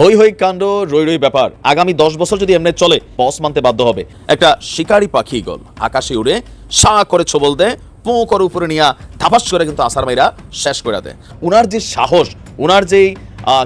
হই হই কাণ্ড, রই রই ব্যাপার। আগামী দশ বছর যদি এমনি চলে বস মানতে বাধ্য হবে। একটা শিকারি পাখি গল। আকাশে উড়ে সা করে ছবল দেয়, পো করে উপরে নিয়ে ধাপাস করে কিন্তু আসার মাইরা শেষ করে দেয়। উনার যে সাহস, উনার যেই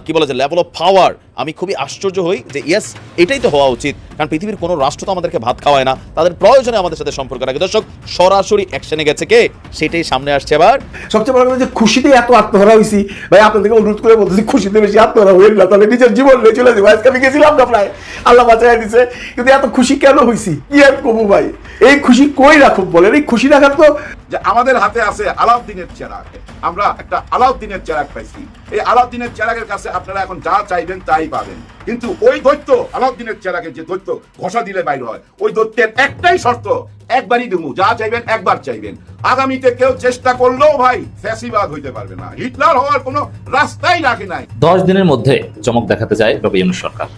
কি বলে যে লেভেল অফ পাওয়ার আমি খুবই আশ্চর্য হই যে ইয়েস এটাই তো হওয়া উচিত। কারণ পৃথিবীর কোনো রাষ্ট্র তো আমাদেরকে ভাত খাওয়ায় না। তাদের প্রয়োজনে আমাদের সাথে সম্পর্ক রাখে। দর্শক, সরাসরি অ্যাকশনে গেছে কে? সেটাই সামনে আসছে এবার। সবচেয়ে বড় কথা যে খুশিতে এত আত্মহারা হয়েছি ভাই, আপনাদেরকে অনুরোধ করে বলতেছি, খুশিতে বেশি আত্মহারা হইল না। তাহলে নিজের জীবন নিয়ে চলে যাব। আজকে আমি গেছিলাম না প্রায়। আল্লাহ বাঁচাই দিছে। কিন্তু এত খুশি কেন হয়েছি কি আর কবু ভাই? এই খুশি কই রাখুক বলেন? এই খুশি রাখার তো যে আমাদের হাতে আছে আলাউদ্দিনের চেরাগ। আমরা একটা আলাউদ্দিনের চেরাগ পাইছি। এই আলাউদ্দিনের চেরাগের কাছে আপনারা এখন যা চাইবেন তাই পাবেন। কিন্তু ওই দৈত্য আলাউদ্দিনের চেরাগের যে দৈত্য ঘষা দিলে বাইর হয় ওই দৈত্যের একটাই শর্ত একবারই দেবো যা চাইবেন একবার চাইবেন। আগামীতে কেউ চেষ্টা করলেও ভাই ফ্যাসিবাদ হইতে পারবে না। হিটলার হওয়ার কোনো রাস্তাই রাখে নাই। দশ দিনের মধ্যে চমক দেখাতে যায় রবি সরকার।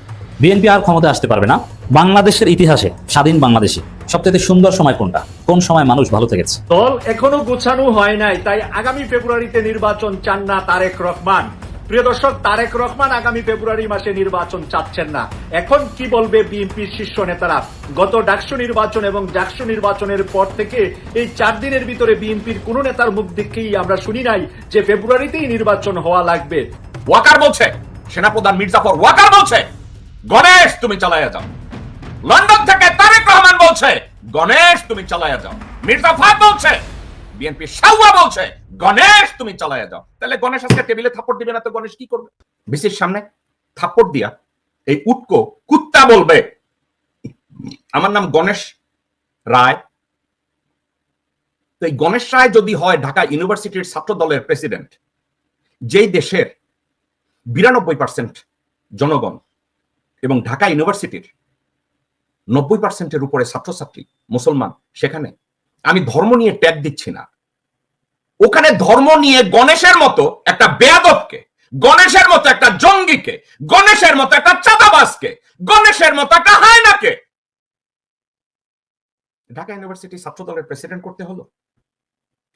বিএনপি আর ক্ষমতায় আসতে পারবে না। বাংলাদেশের ইতিহাসে স্বাধীন বাংলাদেশে সবচেয়ে সুন্দর সময় কোনটা? কোন সময় মানুষ ভালো থেকেছে? দল এখনও গোছানো হয় নাই তাই আগামী ফেব্রুয়ারিতে নির্বাচন চান না তারেক রহমান। প্রিয় দর্শক, তারেক রহমান আগামী ফেব্রুয়ারি মাসে নির্বাচন চাচ্ছেন না। এখন কি বলবে বিএনপির শীর্ষ নেতারা? গত ডাকসু নির্বাচন এবং ডাকসু নির্বাচনের পর থেকে এই চার দিনের ভিতরে বিএনপির কোন নেতার মুখ দেখেই আমরা শুনি নাই যে ফেব্রুয়ারিতেই নির্বাচন হওয়া লাগবে। ওয়াকার বলছে, সেনাপ্রধান মির্জাফর ওয়াকার বলছে, গণেশ, তুমি চালাইয়া যাও। লন্ডন থেকে তারেক রহমান বলছে, গণেশ, তুমি চালাইয়া যাও। মির্জা ফাদ বলছে বিএনপি সাউয়া বলছে, গণেশ, তুমি চালাইয়া যাও। তাহলে গণেশ আজকে টেবিলে থাপ্পড় দিবে না তো গণেশ কি করবে? বিসির সামনে থাপ্পড় দিয়া এই উটকো কুত্তা বলবে, আমার নাম গণেশ রায়। তো এই গণেশ রায় যদি হয় ঢাকা ইউনিভার্সিটির ছাত্র দলের প্রেসিডেন্ট, যেই দেশের বিরানব্বই পার্সেন্ট জনগণ এবং ঢাকা ইউনিভার্সিটির নব্বই পার্সেন্টের উপরে ছাত্রছাত্রী, মুসলমান, সেখানে আমি ধর্ম নিয়ে ট্যাগ দিচ্ছি না। ওখানে ধর্ম নিয়ে গণেশের মতো একটা বেয়াদবকে, গণেশের মতো একটা জঙ্গিকে, গণেশের মতো একটা চাঁদাবাজকে, গণেশের মতো একটা হায়নাকে। ঢাকা ইউনিভার্সিটি ছাত্র দলের প্রেসিডেন্ট করতে হলো।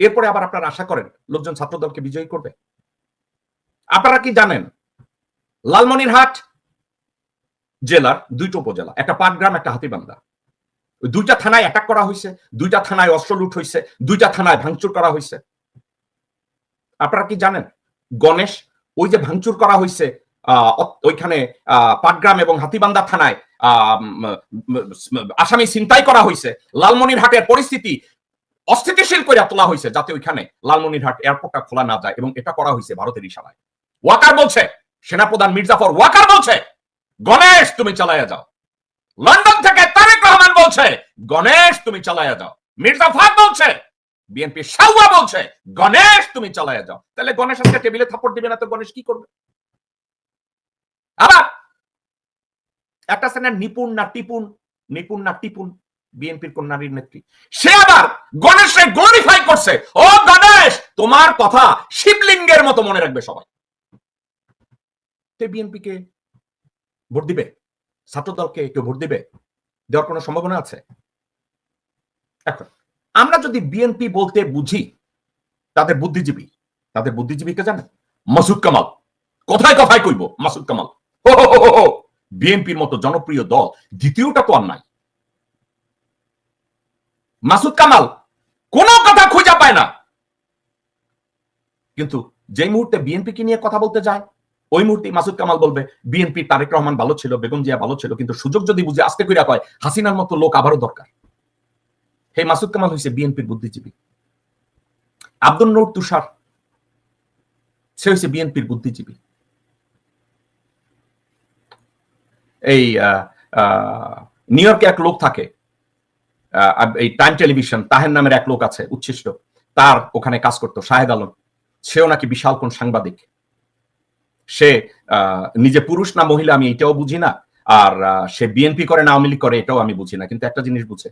এরপরে আবার আপনারা আশা করেন লোকজন ছাত্র দলকে বিজয়ী করবে। আপনারা কি জানেন, লালমনিরহাট জেলার দুইটা উপজেলা, একটা পাটগ্রাম, একটা হাতিবান্ধা। দুইটা থানায় অ্যাটাক করা হয়েছে দুইটা থানায় অস্ত্র লুট হয়েছে দুইটা থানায় ভাঙচুর করা হয়েছে আপনারা কি জানেন? গণেশ, ওই যে ভাঙচুর করা হয়েছে ওইখানে পাটগ্রাম এবং হাতিবান্ধা থানায় আসামি ছিনতাই করা হয়েছে লালমনিরহাটের পরিস্থিতি অস্থিতিশীল করে তোলা হয়েছে যাতে ওইখানে লালমনিরহাট এয়ারপোর্টটা খোলা না যায় এবং এটা করা হয়েছে ভারতের ইশারায়। ওয়াকার বলছে, সেনাপ্রধান মির্জাফর ওয়াকার বলছে, গণেশ, তুমি চালাইয়া যাও। লন্ডন থেকে তারেক রহমান বলছে, গণেশ, তুমি চালাইয়া যাও। মির্জা ফাদ বলছে, বিএনপি সাউয়া বলছে, গণেশ, তুমি চালাইয়া যাও। তাহলে গণেশ আজকে টেবিলে থাপ্পড় দিবে না তো গণেশ কি করবে? আবার একটা আছে নিপুণ না টিপুন, নিপুণ না টিপুন বিএনপির কোন নারীর নেত্রী। সে আবার গণেশকে গ্লোরিফাই করছে, ও গণেশ, তোমার কথা শিবলিঙ্গের মতো মনে রাখবে সবাই। বিএনপি কে ভোট দিবে? ছাত্র দলকে কেউ ভোট দিবে? দেওয়ার কোনো সম্ভাবনা আছে? এখন, আমরা যদি বিএনপি বলতে বুঝি, তাদের বুদ্ধিজীবী, তাদের বুদ্ধিজীবীকে জানেন? মাসুদ কামাল। কোথায় কথায় কইব, মাসুদ কামাল। বিএনপির মতো জনপ্রিয় দল দ্বিতীয়টা তো আর নাই। মাসুদ কামাল কোন কথা খুঁজে পায় না। কিন্তু যেই মুহূর্তে বিএনপি নিয়ে কথা বলতে যায় ওই মুহূর্তে মাসুদ কামাল বলবে, বিএনপি তারেক রহমান ভালো ছিল, বেগম জিয়া ভালো ছিল, কিন্তু সুযোগ যদি বুঝে আস্তে কইরা কয়, হাসিনার মতো লোক আবারও দরকার। হে মাসুদ কামাল হয়েছে বিএনপির বুদ্ধিজীবী। আব্দুল নূর তুষার, সে হয়েছে বিএনপির বুদ্ধিজীবী। এই নিউ ইয়র্কে এক লোক থাকে এই টাইম টেলিভিশন, তাহের নামের এক লোক আছে, উচ্ছিষ্ট, তার ওখানে কাজ করতো, শাহেদ আলম। সেও নাকি বিশাল কোন সাংবাদিক। সে নিজে পুরুষ না মহিলা আমি এটাও বুঝি না। আর সে বিএনপি করে না আওয়ামী লীগ করে এটাও আমি বুঝি না। কিন্তু একটা জিনিস বুঝে।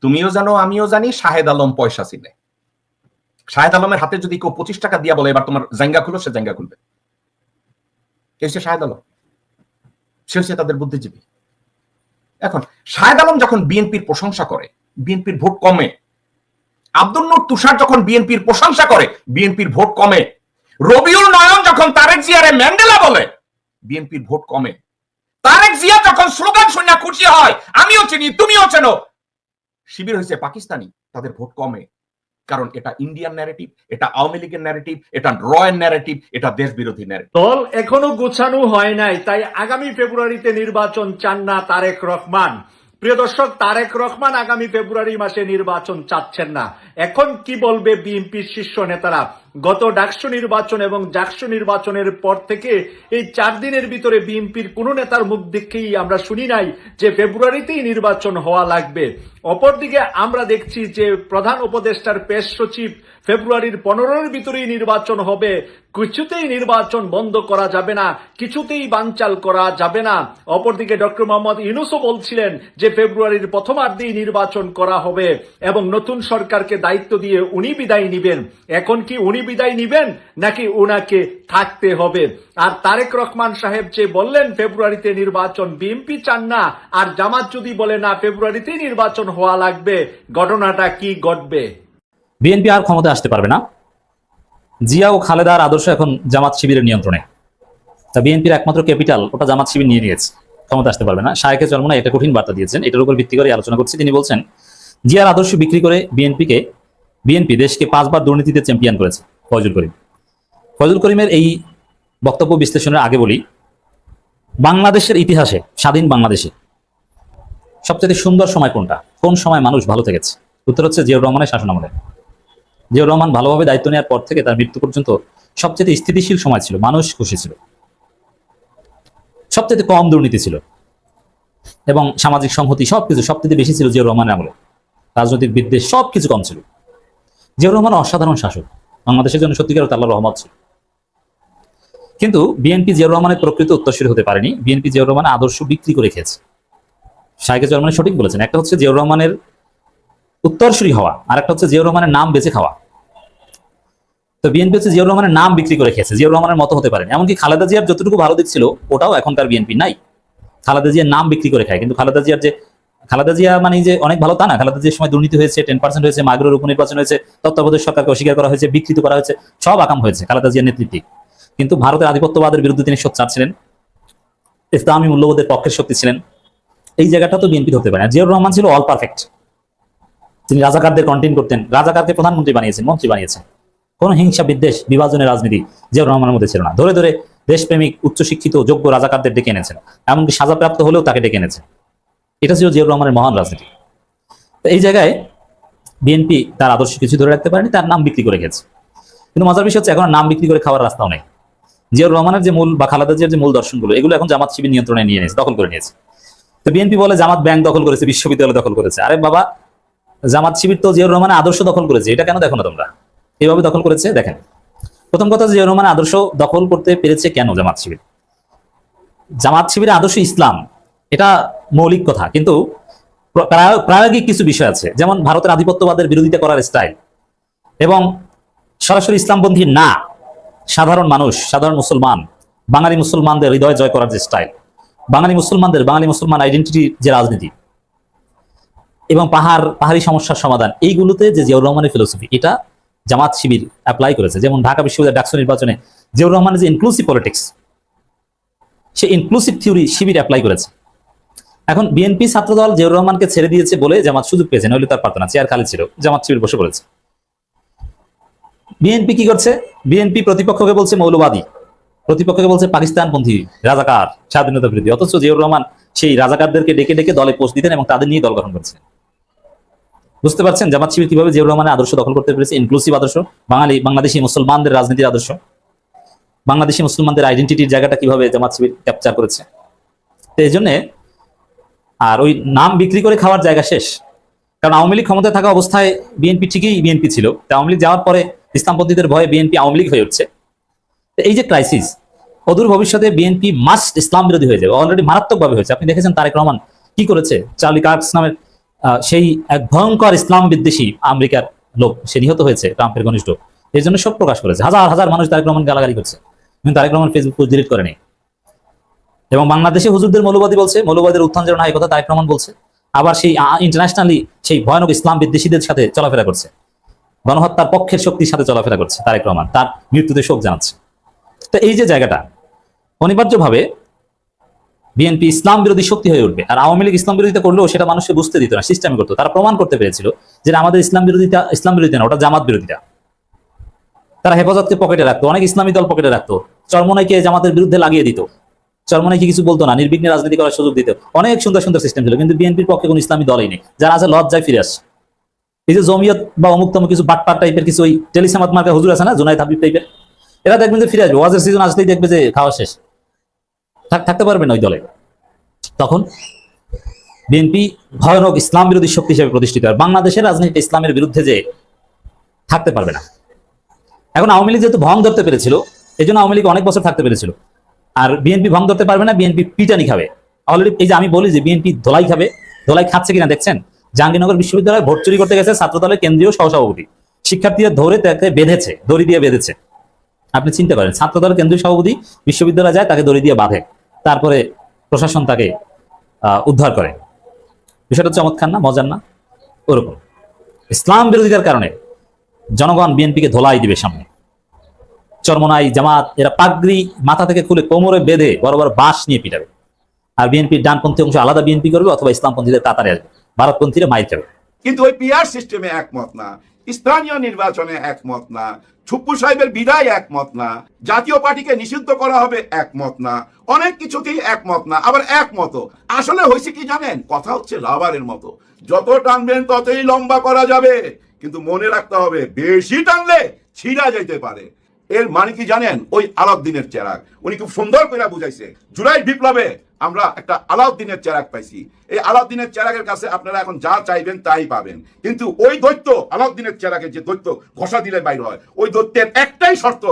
তুমিও জানো, আমিও জানি, শাহেদ আলম পয়সা চিনে। শাহেদ আলমের হাতে যদি কেউ পঁচিশ টাকা দিয়া বলে, এবার তোমার জাঙ্গা খুলো, সে জাঙ্গা খুলবে। কে হচ্ছে শাহেদ আলম। সে হচ্ছে তাদের বুদ্ধিজীবী। এখন, শাহেদ আলম যখন বিএনপির প্রশংসা করে বিএনপির ভোট কমে, আব্দুল নূর তুষার যখন বিএনপির প্রশংসা করে বিএনপির ভোট কমে, রবিউল নয়ন যখন তারেক জিয়ারে ম্যান্ডেলা বলে, বিএনপির ভোট কমে। তারেক জিয়া যখন স্লোগান শুনে খুশি হয়, আমিও চিনি, তুমিও চেনো, শিবির হয়েছে পাকিস্তানি, তাদের ভোট কমে। কারণ এটা ইন্ডিয়ান ন্যারেটিভ এটা আওয়ামী লীগের ন্যারেটিভ এটা রয়্যাল ন্যারেটিভ এটা দেশ বিরোধী ন্যারেটিভ দল এখনও গোছানো হয় নাই, তাই আগামী ফেব্রুয়ারিতে নির্বাচন চান না তারেক রহমান। প্রিয় দর্শক, তারেক রহমান আগামী ফেব্রুয়ারি মাসে নির্বাচন চাচ্ছেন না। এখন কি বলবে বিএনপির শীর্ষ নেতারা? গত ডাকসু নির্বাচন এবং জাকসু নির্বাচনের পর থেকে এই চার দিনের ভিতরে বিএনপির কোন নেতার মুখ দেখেই আমরা শুনি নাই যে ফেব্রুয়ারিতেই নির্বাচন হওয়া লাগবে। অপরদিকে আমরা দেখছি যে প্রধান উপদেষ্টার পেশ সচিব ফেব্রুয়ারির পনেরোর ভিতরেই নির্বাচন হবে। কিছুতেই নির্বাচন বন্ধ করা যাবে না, কিছুতেই বানচাল করা যাবে না। অপরদিকে ডক্টর মোহাম্মদ ইউনুসও বলছিলেন যে ফেব্রুয়ারির প্রথমার্ধেই নির্বাচন করা হবে এবং নতুন সরকারকে দায়িত্ব দিয়ে উনি বিদায় নিবেন। এখন কি উনি বিদায় নিবেন নাকি উনাকে থাকতে হবে? আর তারেক রহমান সাহেব যে বললেন ফেব্রুয়ারিতে নির্বাচন বিএনপি চান না, আর জামাত যদি বলে না ফেব্রুয়ারিতেই নির্বাচন হওয়া লাগবে, ঘটনাটা কি ঘটবে? বিএনপি আর ক্ষমতায় আসতে পারবে না। জিয়া ও খালেদার আদর্শ এখন জামাত শিবিরের নিয়ন্ত্রণে। তা বিএনপির একমাত্র ক্যাপিটাল, ওটা জামাত শিবির নিয়ে নিয়েছে ক্ষমতা আসতে পারবে না। শায়েকে চলমনা এটা কঠিন বার্তা দিয়েছেন। এটার উপর ভিত্তি করে আলোচনা করছি। তিনি বলছেন, জিয়ার আদর্শ বিক্রি করে বিএনপিকে বিএনপি দেশকে পাঁচবার দুর্নীতিতে চ্যাম্পিয়ন করেছে, ফজল করিম। ফজল করিমের এই বক্তব্য বিশ্লেষণের আগে বলি, বাংলাদেশের ইতিহাসে, স্বাধীন বাংলাদেশে সবচেয়ে সুন্দর সময় কোনটা? কোন সময় মানুষ ভালো থেকেছে? উত্তর হচ্ছে জিয়াউর রহমানের শাসন আমলে। জিয়াউর রহমান ভালোভাবে দায়িত্ব নেওয়ার পর থেকে তার মৃত্যু পর্যন্ত সবচেয়ে স্থিতিশীল সময় ছিল, মানুষ খুশি ছিল। সবচেয়ে কম দুর্নীতি ছিল। এবং সামাজিক সংহতি সবকিছু সবচেয়ে বেশি ছিল জিয়াউর রহমানের আমলে। রাজনৈতিক বিদ্বেষ সবকিছু কম ছিল। জিয়াউর রহমান অসাধারণ শাসক। বাংলাদেশের জন্য সত্যিকার আল্লাহ রহমত ছিল। কিন্তু বিএনপি জিয়াউর রহমানের প্রকৃত উত্তরসূরি হতে পারেনি। বিএনপি জিয়াউর রহমানের আদর্শ বিক্রি করে খেয়েছে। শাহেকে চরমানি সঠিক বলেছেন। একটা হচ্ছে জিয়াউর রহমানের উত্তরসূরি হওয়া আর একটা হচ্ছে জিয়াউর রহমানের নাম বেঁচে খাওয়া। তো বিএনপি হচ্ছে জিয়াউর রহমানের নাম বিক্রি করে খেয়েছে, জিয়াউর রহমানের মতো হতে পারেন। এমনকি খালেদা জিয়ার যতটুকু ভালো দিক ছিল, ওটাও এখনকার বিএনপি নাই। খালেদা জিয়ার নাম বিক্রি করে খায়, কিন্তু খালেদা জিয়ার যে খালেদা জিয়া মানে যে অনেক ভালো তা না, খালেদা জিয়ার সময় দুর্নীতি হয়েছে, টেন পার্সেন্ট হয়েছে মাগরের উপনির্বাচন হয়েছে, তত্ত্বাবধায়ক সরকারকে অস্বীকার করা হয়েছে, বিকৃত করা হয়েছে, সব আকাম হয়েছে খালেদা জিয়ার নেতৃত্বে। কিন্তু ভারতের আধিপত্যবাদের বিরুদ্ধে তিনি সোচ্চার ছিলেন, ইসলামী মূল্যবোধের পক্ষের শক্তি ছিলেন এই জায়গাটা তো বিএনপি হতে পারে না। জিয়াউর রহমান ছিল অল পারফেক্ট তিনি রাজাকারদের কন্টেন করতেন। রাজাকারকে প্রধানমন্ত্রী বানিয়েছেন, মন্ত্রী বানিয়েছেন। কোনো হিংসা, বিদ্বেষ, বিভাজনের রাজনীতি জিয়াউর রহমানের মধ্যে ছিল না। ধরে ধরে দেশপ্রেমিক, উচ্চশিক্ষিত, যোগ্য রাজাকারদের ডেকে এনেছেন। এমনকি সাজাপ্রাপ্ত হলেও তাকে ডেকে এনেছেন। এটা ছিল জিয়াউর রহমানের মহান রাজনীতি। এই জায়গায় বিএনপি তার আদর্শ কিছু ধরে রাখতে পারেনি, তার নাম বিক্রি করে গেছে কিন্তু মজার বিষয় হচ্ছে, এখন নাম বিক্রি করে খাওয়ার রাস্তাও নেই। জিয়াউর রহমানের যে মূল বা খালেদা জিয়ার যে মূল দর্শনগুলো, এগুলো এখন জামাত শিবির নিয়ন্ত্রণে নিয়ে নিয়েছে, দখল করে নিয়েছে। তো বিএনপি বলে জামাত ব্যাংক দখল করেছে, বিশ্ববিদ্যালয় দখল করেছে। আরে বাবা, জামাত শিবির তো জিয়াউর রহমানের আদর্শ দখল করেছে, এটা কেন দেখো না তোমরা? এইভাবে দখল করেছে? দেখেন। প্রথম কথা জিয়াউর রহমানের আদর্শ দখল করতে পেরেছে কেন জামাত শিবির? জামাত শিবিরের আদর্শ ইসলাম, এটা মৌলিক কথা। কিন্তু প্রায়- প্রায়োগিক কিছু বিষয় আছে, যেমন ভারতের আধিপত্যবাদের বিরোধিতা করার স্টাইল এবং সরাসরি ইসলামপন্থী না, সাধারণ মানুষ, সাধারণ মুসলমান, বাঙালি মুসলমানদের হৃদয় জয় করার যে স্টাইল বাঙালি মুসলমানদের, বাঙালি মুসলমান আইডেন্টিটি যে রাজনীতি এবং পাহাড়, পাহাড়ি সমস্যার সমাধান, এইগুলোতে যে জিয়াউর রহমানের ফিলোসফি এটা জামাত শিবির অ্যাপ্লাই করেছে। যেমন ঢাকা বিশ্ববিদ্যালয় ডাকসু নির্বাচনে জিয়াউর রহমানের যে ইনক্লুসিভ পলিটিক্স সে ইনক্লুসিভ থিওরি শিবির অ্যাপ্লাই করেছে। এখন বিএনপি ছাত্রদল জিয়াউর রহমানকে ছেড়ে দিয়েছে বলে জামাত সুযোগ পেয়েছে, নইলে তার পারত না, চেয়ার খালি ছিল, জামাত শিবির বসে পড়েছে। বিএনপি কি করছে? বিএনপি প্রতিপক্ষকে বলছে মৌলবাদী। প্রতিপক্ষকে বলছে পাকিস্তানপন্থী রাজাকার স্বাধীনতা বিরোধী। অথচ জিয়াউর রহমান সেই রাজাকারদেরকে ডেকে ডেকে দলে পোস্ট দিতেন এবং তাদের নিয়ে দল গঠন করছে বুঝতে পারছেন? জামাত শিবির কীভাবে জিয়াউর রহমানের আদর্শ দখল করতে পেরেছে? ইনক্লুসিভ আদর্শ? বাঙালি, বাংলাদেশি মুসলমানদের রাজনীতির আদর্শ? বাংলাদেশি মুসলমানদের আইডেন্টিটির জায়গাটা কীভাবে জামাত শিবির ক্যাপচার করেছে? তো এই জন্যে আর ওই নাম বিক্রি করে খাওয়ার জায়গা শেষ। কারণ আওয়ামী লীগ ক্ষমতায় থাকা অবস্থায় বিএনপি ঠিকই বিএনপি ছিল। তা আওয়ামী লীগ যাওয়ার পরে ইসলামপন্থীদের ভয়ে বিএনপি আওয়ামী লীগ হয়ে উঠছে। এই যে ক্রাইসিস অদূর ভবিষ্যতে বিএনপি মাস্ট ইসলাম বিরোধী হয়ে যাবে অলরেডি মারাত্মকভাবে হয়েছে। আপনি দেখেছেন তারেক রহমান কি করেছে? চার্লি কার্কস নামের সেই এক ভয়ঙ্কর ইসলাম বিদ্বেষী আমেরিকার লোক, সে নিহত হয়েছে ট্রাম্পের ঘনিষ্ঠ। এই জন্য শোক প্রকাশ করেছে। হাজার হাজার মানুষ তারেক রহমান গালাগালি করছে। কিন্তু Tarique Rahman Facebook post delete করেনি। এবং বাংলাদেশে হুজুরদের মৌলবাদী বলছে, মৌলবাদের উত্থান যেন এই কথা তারেক রহমান বলছে। আবার সেই ইন্টারন্যাশনালি সেই ভয়ানক ইসলাম বিদ্বেষীদের সাথে চলাফেরা করছে। গণহত্যার পক্ষের শক্তির সাথে চলাফেরা করছে তারেক রহমান। তার মৃত্যুতে শোক জানাচ্ছে। তো এই যে জায়গাটা, অনিবার্যভাবে বিএনপি ইসলাম বিরোধী শক্তি হয়ে উঠবে। আর আওয়ামী লীগ ইসলাম বিরোধিতা করলেও সেটা মানুষকে বুঝতে দিত না সিস্টেমে করতো। তারা প্রমাণ করতে পেরেছিল যে আমাদের ইসলাম বিরোধিতা ইসলাম বিরোধিতা না, ওটা জামাত বিরোধিতা। তারা হেফাজতকে পকেটে রাখতো, অনেক ইসলামী দল পকেটে রাখতো। চরমনাইকে জামাতের বিরুদ্ধে লাগিয়ে দিত। চরমনাইকে কিছু বলতো না, নির্বিঘ্নে রাজনীতি করার সুযোগ দিত। অনেক সুন্দর সুন্দর সিস্টেম ছিল, কিন্তু বিএনপির পক্ষে কোনো ইসলামী দলই নেই। যারা আছে, লজ্জায় ফিরে আসছে। এই যে জমিয়ত বা অমুকতম কিছু বাটপার টাইপের কিছু ওই টেলিসামাত মার্কা হুজুর আছে না জুনাইদ হাবিব টাইপের এরা দেখবেন যে ফিরে আসবে। ওয়াজের সিজন আসলেই দেখবে যে খাওয়া শেষ। থাকতে পারবে না ওই দলে। তখন বিএনপি ভয়ানক ইসলাম বিরোধী শক্তি হিসেবে প্রতিষ্ঠিত। হয় বাংলাদেশের রাজনীতি ইসলামের বিরুদ্ধে যে থাকতে পারবে না। এখন আওয়ামী লীগ যেহেতু ভং ধরতে পেরেছিল এই জন্য আওয়ামী লীগ অনেক বছর থাকতে পেরেছিল। আর বিএনপি ভং ধরতে পারবে না, বিএনপি পিটানি খাবে। অলরেডি এই যে আমি বলি যে বিএনপি ধোলাই খাবে। ধোলাই খাচ্ছে কিনা দেখছেন? জাহাঙ্গীরনগর বিশ্ববিদ্যালয়ে ভোট চুরি করতে গেছে ছাত্রদলের কেন্দ্রীয় সহসভাপতি। শিক্ষার্থীরা ধরে তাকে বেঁধেছে, দড়ি দিয়ে বেঁধেছে। আপনি চিন্তা করেন ছাত্রদলের কেন্দ্রীয় সভাপতি বিশ্ববিদ্যালয়ে যায়, তাকে দড়ি দিয়ে বাঁধে, তারপরে প্রশাসন তাকে উদ্ধার করে। বিষয়টা চমৎকার না, মজার না? ওরকম। ইসলাম বিরোধিতার কারণে জনগণ বিএনপিকে ধোলাই দিবে সামনে। চরমনাই জামাত, এরা পাগড়ি মাথা থেকে খুলে কোমরে বেঁধে বড় বড় বাঁশ নিয়ে পিটাবে। আর বিএনপির ডানপন্থী অংশ আলাদা বিএনপি করবে, অথবা ইসলামপন্থীদের কাতারে আসবে। ভারতপন্থীরা মাইর খাবে। কিন্তু ওই পিআর সিস্টেমে একমত না। স্থানীয় নির্বাচনে একমত না, ছুপ্পু সাহেবের বিদায় একমত না, জাতীয় পার্টিকে নিষিদ্ধ করা হবে একমত না, অনেক কিছুতেই একমত না, আবার একমত আসলে হয়েছে কি জানেন? কথা হচ্ছে রাবারের মতো। যত টানবেন ততই লম্বা করা যাবে। কিন্তু মনে রাখতে হবে, বেশি টানলে ছিঁড়া যাইতে পারে। এর মানে কি জানেন? ওই আলাউদ্দিনের চেরাগ। উনি খুব সুন্দর করে বুঝাইছে। জুলাই বিপ্লবে আমরা একটা আলাউদ্দিনের চেরাক পাইছি। এই আলাউদ্দিনের চেরাকের কাছে আপনারা এখন যা চাইবেন তাই পাবেন। কিন্তু ওই দৈত্য, আলাউদ্দিনের চেরাকের যে দৈত্য, ঘষা দিলে বাইর হয়। ওই দৈত্যের একটাই শর্ত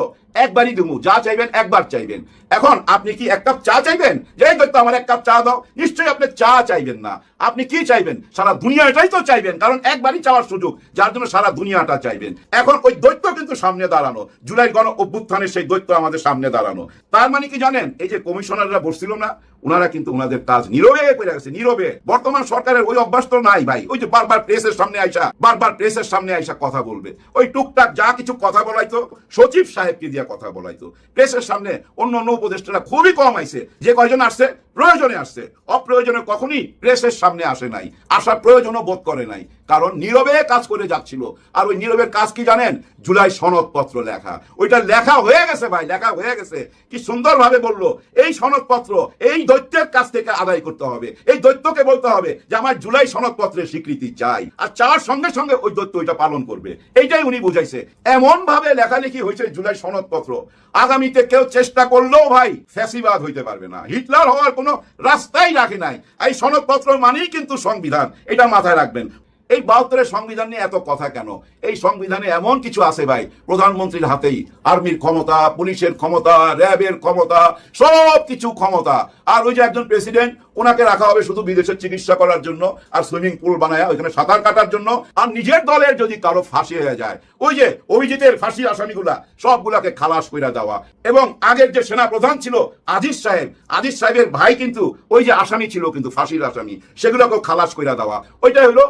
একবারই দুমু যা চাইবেন একবার চাইবেন। এখন আপনি কি এক কাপ চা চাইবেন? যে এই আমার এক কাপ চা দাও। নিশ্চয়ই আপনি চা চাইবেন না। আপনি কি চাইবেন? সারা দুনিয়াটাই তো চাইবেন, কারণ একবারই চাওয়ার সুযোগ, যার জন্য সারা দুনিয়াটা চাইবেন। এখন ওই দৈত্য কিন্তু সামনে দাঁড়ানো। জুলাই গণ অভ্যুত্থানের সেই দৈত্য আমাদের সামনে দাঁড়ানো। তার মানে কি জানেন? এই যে কমিশনাররা বসছিল না ওনারা কিন্তু ওনাদের কাজ নীরবে করে গেছে, নীরবে। বর্তমান সরকারের ওই অভ্যাস তো নাই ভাই। ওই যে বারবার প্রেসের সামনে আইসা, বারবার প্রেসের সামনে আইসা কথা বলবে। ওই টুকটাক যা কিছু কথা বলাইতো, সচিব সাহেবকে দিয়া কথা বলাইতো প্রেসের সামনে অন্য অন্য উপদেষ্টারা খুবই কম আইছে। যে কয়জন আসছে? প্রয়োজনে আসছে। অপ্রয়োজনে কখনই প্রেসের সামনে আসে নাই। আসার প্রয়োজনও বোধ করে নাই। কারণ নীরবে কাজ করে যাচ্ছিল। আর ওই নীরবের কাজ কি জানেন? জুলাই সনদপত্র লেখা। ওইটা লেখা হয়ে গেছে ভাই, লেখা হয়ে গেছে। কি সুন্দরভাবে বলল, এই সনদপত্র, এই দৈত্যের কাছ থেকে আদায় করতে হবে। এই দৈত্যকে বলতে হবে যে, আমার জুলাই সনদপত্রের স্বীকৃতি চাই। আর চাওয়ার সঙ্গে সঙ্গে ওই দৈত্য ওইটা পালন করবে। এইটাই উনি বুঝাইছে। এমন ভাবে লেখালেখি হয়েছে জুলাই সনদপত্র। আগামীতে কেউ চেষ্টা করলেও ভাই ফ্যাসিবাদ হইতে পারবে না। হিটলার হওয়ার কোনো রাস্তাই রাখে নাই। এই সনদপত্র মানেই কিন্তু সংবিধান। এটা মাথায় রাখবেন। এই বাহাত্তরের সংবিধান নিয়ে এত কথা কেন? এই সংবিধানে এমন কিছু আছে ভাই, প্রধানমন্ত্রীর হাতেই। আর্মির ক্ষমতা, পুলিশের ক্ষমতা, র্যাবের ক্ষমতা সব কিছু ক্ষমতা। আর ওই যে একজন প্রেসিডেন্ট, ওনাকে রাখা হবে শুধু বিদেশে চিকিৎসা করার জন্য আর সুইমিং পুল বানায় ওইখানে সাঁতার কাটার জন্য। আর নিজের দলের যদি কারও ফাঁসি হয়ে যায়, ওই যে অভিজিতের ফাঁসি আসামিগুলা, সবগুলাকে খালাস করে দেওয়া। এবং আগের যে সেনা প্রধান ছিল আজিজ সাহেব, আজিজ সাহেবের ভাই কিন্তু ওই যে আসামি ছিল কিন্তু ফাঁসির আসামি, সেগুলোকেও খালাস করে দেওয়া। ওইটাই হলো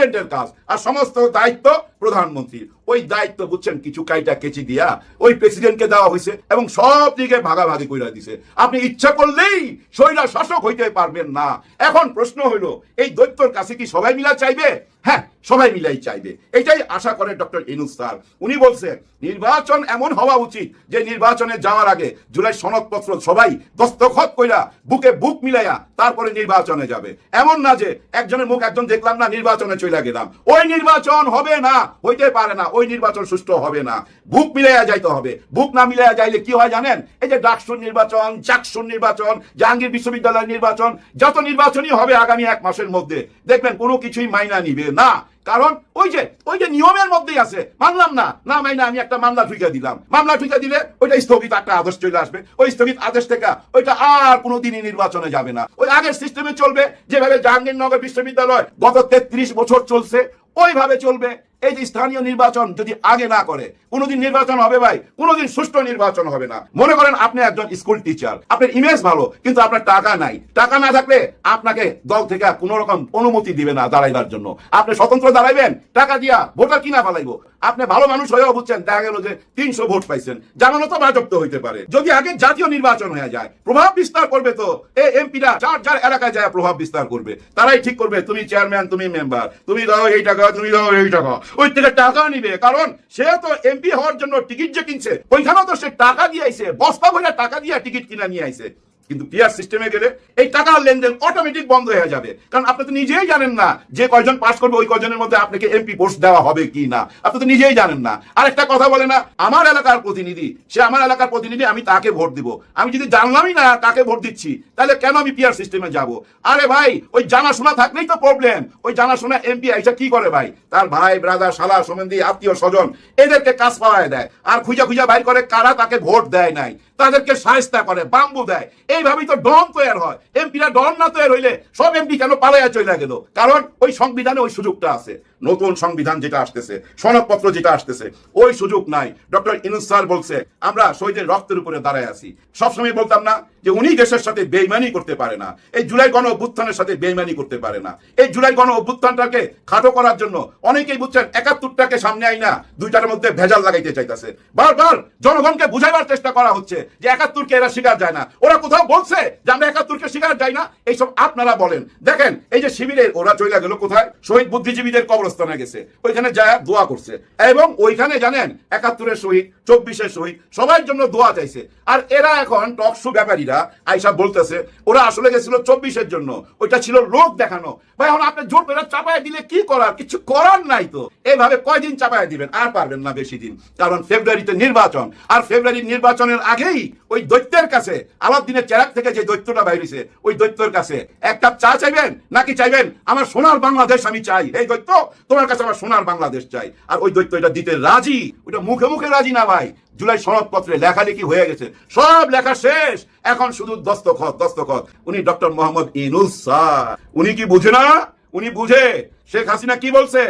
প্রেসিডেন্টের কাজ আর সমস্ত দায়িত্ব প্রধানমন্ত্রীর। ওই দায়িত্ব বুঝছেন কিছু কাইটা কেচি দিয়া ওই প্রেসিডেন্টকে দেওয়া হয়েছে এবং সব দিকে ভাগাভাগি করে দিছে। আপনি ইচ্ছা করলেই স্বৈরা শাসক হইতে পারবেন না। এখন প্রশ্ন হইল, এই দৈত্যর কাছে কি সবাই মিলা চাইবে? হ্যাঁ সবাই মিলাই চাইবে। এটাই আশা করে ডক্টর ইনুস স্যার। উনি বলছেন নির্বাচন এমন হওয়া উচিত যে নির্বাচনে যাওয়ার আগে জুলাই সনদপত্র সবাই দস্তখত কইরা বুকে বুক মিলাইয়া তারপরে নির্বাচনে যাবে। এমন না যে একজনের মুখ একজন দেখলাম না, নির্বাচনে চলে গেলাম। ওই নির্বাচন হবে না, হইতে পারে না, ওই নির্বাচন সুষ্ঠু হবে না। বুক মিলাইয়া যাইতে হবে। বুক না মিলাইয়া যাইলে কি হয় জানেন? এই যে ডাকসুর নির্বাচন, চাকসুর নির্বাচন, জাহাঙ্গীর বিশ্ববিদ্যালয়ের নির্বাচন, যত নির্বাচনই হবে আগামী এক মাসের মধ্যে, দেখবেন কোনো কিছুই মাইনা নিবে না, কারণ ওই যে ওই যে নিয়মের মধ্যেই আছে। মানলাম না। না মাইনা, আমি একটা মামলা ঠুকে দিলাম। মামলা ঠুকে দিলে ওইটা স্থগিত একটা আদেশ চলে আসবে। ওই স্থগিত আদেশ থেকে ওইটা আর কোনোদিনই নির্বাচনে যাবে না। ওই আগের সিস্টেমে চলবে। যেভাবে জাহাঙ্গীরনগর বিশ্ববিদ্যালয় গত তেত্রিশ বছর চলছে, ওইভাবে চলবে। এই যে স্থানীয় নির্বাচন যদি আগে না করে, কোনোদিন নির্বাচন হবে ভাই, কোনোদিন সুষ্ঠু নির্বাচন হবে না। মনে করেন আপনি একজন স্কুল টিচার, আপনার ইমেজ ভালো, কিন্তু আপনার টাকা নাই। টাকা না থাকলে আপনাকে দল থেকে কোনো রকম অনুমতি দিবে না দাঁড়াইবার জন্য। আপনি স্বতন্ত্র দাঁড়াইবেন, টাকা দিয়া ভোটার কিনা ফেলাইবো। আপনি ভালো মানুষ হয়েও বুঝছেন, দেখা গেল যে তিনশো ভোট পাইছেন। জানানো তো বাজপ্ত হইতে পারে। যদি আগে জাতীয় নির্বাচন হয়ে যায়, প্রভাব বিস্তার করবে তো। এই এমপিরা যার যার এলাকায় যায় প্রভাব বিস্তার করবে। তারাই ঠিক করবে, তুমি চেয়ারম্যান তুমি মেম্বার তুমি দাও এই টাকা, তুমি দাও এই টাকা। ওই থেকে টাকা নিবে। কারণ সে তো এমপি হওয়ার জন্য টিকিট যে কিনছে, ওইখানেও তো সে টাকা দিয়ে আইসে বস্তা ভরে টাকা দিয়ে টিকিট কিনা নিয়ে আইছে। কিন্তু পিয়ার সিস্টেমে গেলে এই টাকার লেনদেন অটোমেটিক বন্ধ হয়ে যাবে। কারণ আপনি তো নিজেই জানেন না যে কয়জন পাস করবে, ওই কয়জনের মধ্যে আপনাকে এমপি পোস্ট দেওয়া হবে কি না। আপনি তো নিজেই জানেন না। আরেকটা কথা বলে না, আমার এলাকার প্রতিনিধি, সে আমার এলাকার প্রতিনিধি, আমি তাকে ভোট দিব। আমি যদি জানলামই না তাকে ভোট দিচ্ছি, তাহলে কেন আমি পিয়ার সিস্টেমে যাব? আরে ভাই, ওই জানাশোনা থাকলেই তো প্রবলেম ওই জানাশোনা এমপি আইসা কি করে ভাই? তার ভাই ব্রাদার শালা, সম্বন্ধী, আত্মীয়, স্বজন, এদেরকে কাজ পাওয়ায় দেয়। আর খুঁজা খুঁজা বাইর করে কারা তাকে ভোট দেয় নাই? তাদেরকে সাহেস্তা করে, বাম্বু দেয়। এইভাবেই তো ডন তৈরি হয়। এমপিরা ডন না তৈরি হইলে সব এমপি কেন পালাইয়া চলে গেল? কারণ ওই সংবিধানে ওই সুযোগটা আছে। নতুন সংবিধান যেটা আসতেছে, সনদপত্র যেটা আসতেছে, ওই সুযোগ নাই। ডক্টর ইনুস স্যার বলছে, আমরা শহীদের রক্তের উপরে দাঁড়ায় আছি। সবসময় বলতাম না যে উনি দেশের সাথে বেইমানি করতে পারে না। এই জুলাই গণ অভ্যুত্থানের সাথে বেইমানি করতে পারে না। এই জুলাই গণ অভ্যুত্থানটাকে খাটো করার জন্য অনেকেই বুঝছেন একাত্তরটাকে সামনে আই না দুইটার মধ্যে ভেজাল লাগাইতে চাইতেছে। বারবার জনগণকে বুঝাইবার চেষ্টা করা হচ্ছে যে একাত্তরকে এরা স্বীকার যায় না। ওরা কোথাও বলছে যে আমরা একাত্তরকে স্বীকার যাই না? এইসব আপনারা বলেন। দেখেন, এই যে শিবিরে ওরা চলে গেল কোথায়? শহীদ বুদ্ধিজীবীদের কবরস্থানে গেছে। ওইখানে যায়, দোয়া করছে। এবং ওইখানে জানেন, একাত্তরের শহীদ, চব্বিশের শহীদ সবার জন্য দোয়া চাইছে। আর এরা এখন টকশো ব্যাপারীরা আইসা বলতেছে, ওরা আসলে গেছিল চব্বিশের জন্য। ওইটা ছিল লোক দেখানো। ভাই, এখন আপনি জোর করে চাপায় দিলে কি করার? কিছু করার নাই তো। এইভাবে কয়দিন চাপায় দিবেন? আর পারবেন না বেশি দিন। কারণ ফেব্রুয়ারিতে নির্বাচন। আর ফেব্রুয়ারির নির্বাচনের আগেই ওই দৈত্যের কাছে আলাদিনের চেরাক থেকে যে দৈত্যটা বাইরেছে, ওই দৈত্যের কাছে, এক কাপ চা চাইবেন? নাকি চাইবেন? আমার সোনার বাংলাদেশ আমি চাই। এই দৈত্য তোমার কাছে আমার সোনার বাংলাদেশ চাই। আর ওই দৈত্য এটা দিতে রাজি? ওইটা মুখে মুখে রাজি না ভাই? জুলাই সনদপত্রে লেখালেখি হয়ে গেছে। সব লেখা শেষ। এখন শুধু দস্তখত দস্তখত। উনি ডক্টর মোহাম্মদ ইনুস স্যার। উনি কি বুঝে না? উনি বুঝে। শেখ হাসিনা কি বলছে?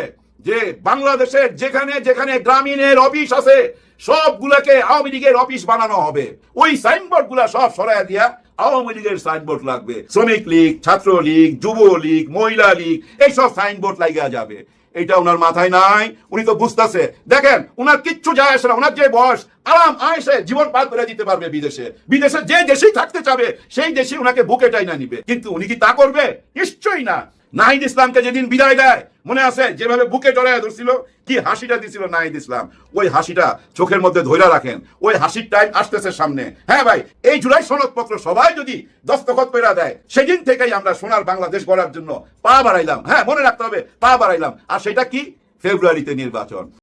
যে বাংলাদেশের যেখানে যেখানে গ্রামীণের অফিস আছে, সবগুলাকে আওয়ামী লীগের অফিস বানানো হবে। ওই সাইনবোর্ডগুলা সব সরাই দিয়া আওয়ামী লীগের সাইনবোর্ড লাগবে। শ্রমিক লীগ ছাত্র লীগ যুব লীগ মহিলা লীগ, এইসব সাইনবোর্ড লাগিয়া যাবে। এটা ওনার মাথায় নাই, উনি তো বুঝতেছে। দেখেন, উনার কিচ্ছু যায় আসে না ওনার যে বয়স, আরাম, আয়সে জীবন পার করে দিতে পারবে বিদেশে। বিদেশে যে দেশেই থাকতে চাবে, সেই দেশে উনাকে বুকে টাইনা নিবে। কিন্তু উনি কি তা করবে? নিশ্চয়ই না। নাহিদ ইসলামকে যেদিন বিদায় দেয় মনে আছে? যেভাবে বুকে জড়ায় ধরছিল, কি হাসিটা দিছিল নাহিদ ইসলাম? ওই হাসিটা চোখের মধ্যে ধৈরা রাখেন। ওই হাসির টাইম আসতেছে সামনে। হ্যাঁ ভাই, এই জুলাই সনদপত্র সবাই যদি দস্তখত পেরা দেয়, সেদিন থেকেই আমরা সোনার বাংলাদেশ গড়ার জন্য পা বাড়াইলাম। হ্যাঁ মনে রাখতে হবে, পা বাড়াইলাম। আর সেটা কি? ফেব্রুয়ারিতে নির্বাচন।